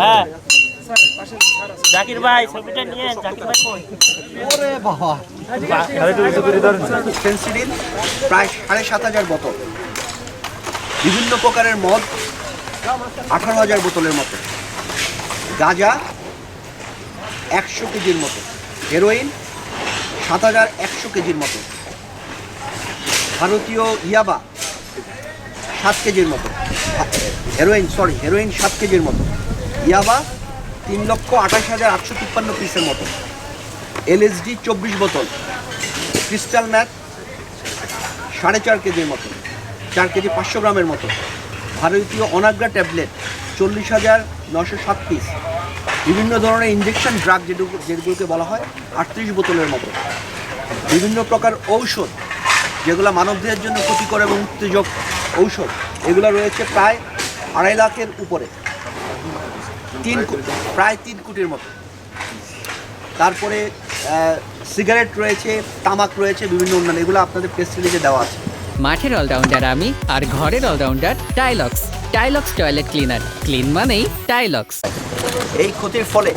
হ্যাঁ। জাকির ভাই ছবিটা নিয়ে জাকির ভাই কই? ফেন্সিডিল প্রায় সাড়ে সাত হাজার বোতল। বিভিন্ন প্রকারের মদ আঠারো হাজার বোতলের মতো। গাঁজা একশো কেজির মতো। হেরোইন সাত হাজার একশো কেজির মতো। ভারতীয় ইয়াবা সাত কেজির মতো। হেরোইন সরি হেরোইন সাত কেজির মতো। ইয়াবা তিন লক্ষ আঠাশ হাজার আটশো তিপ্পান্ন পিসের মতো। এলএসডি চব্বিশ বোতল ক্রিস্টাল ম্যাথ সাড়ে চার কেজির মতো, চার কেজি পাঁচশো গ্রামের মতো। ভারতীয় অনাগ্রা ট্যাবলেট, চল্লিশ হাজার নশো সাত পিস বিভিন্ন ধরনের ইঞ্জেকশন ড্রাগ যেটুকু যেগুলোকে বলা হয় আটত্রিশ বোতলের মতো। বিভিন্ন প্রকার ঔষধ, যেগুলো মানবদেহের জন্য ক্ষতিকর এবং উত্তেজক ঔষধ, এগুলো রয়েছে প্রায় আড়াই লাখের উপরে। তিন প্রায় তিন কোটির মতো। তারপরে সিগারেট রয়েছে তামাক রয়েছে বিভিন্ন অন্যান্য এগুলো আপনাদের প্রেস রিলিজে দেওয়া আছে। মাঠের অলরাউন্ডার আমি আর ঘরের allrounder Tilex Tilex toilet cleaner clean মানেই টাইলক্স এই ক্ষতির ফলে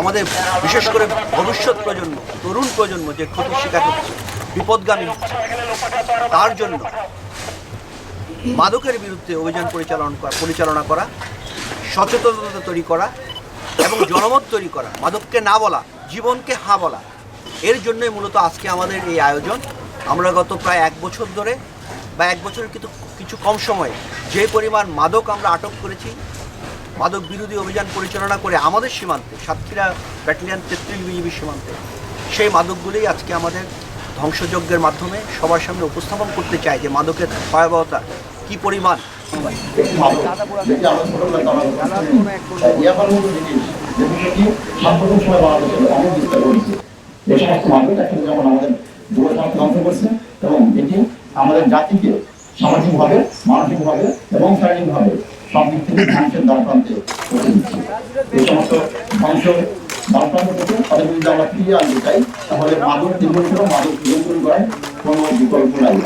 আমাদের বিশেষ করে ভবিষ্যৎ প্রজন্ম তরুণ প্রজন্ম যে ক্ষতির শিকার হচ্ছে বিপদগামী হচ্ছে তার জন্য মাদকের বিরুদ্ধে অভিযান পরিচালনা করা পরিচালনা করা সচেতনতা তৈরি করা এবং জনমত তৈরি করা। মাদককে না বলা, জীবনকে হা বলা। এর জন্যই মূলত আজকে আমাদের এই আয়োজন। আমরা গত প্রায় এক বছর ধরে বা এক বছরের কিন্তু কিছু কম সময়ে যে পরিমাণ মাদক আমরা আটক করেছি, মাদক বিরোধী অভিযান পরিচালনা করে আমাদের সীমান্তে, সাতক্ষীরা ব্যাটালিয়ান তেত্রিশ বিজিবি সীমান্তে, সেই মাদকগুলোই আজকে আমাদের ধ্বংসযজ্ঞের মাধ্যমে সবার সামনে উপস্থাপন করতে চাই যে মাদকের ভয়াবহতা কী পরিমাণ একসাথে যখন আমাদের করছে এবং এটি আমাদের জাতিকে সামাজিকভাবে মানসিকভাবে এবং শারীরিকভাবে সব দিক থেকে ধ্বংসের দ্বারপ্রান্তে এই সমস্ত ধ্বংস দ্বারপ্রান্ত থেকে তাদের বিরুদ্ধে আমরা ফিরিয়ে আনতে চাই তাহলে মাদক নির্মূল করে মাদক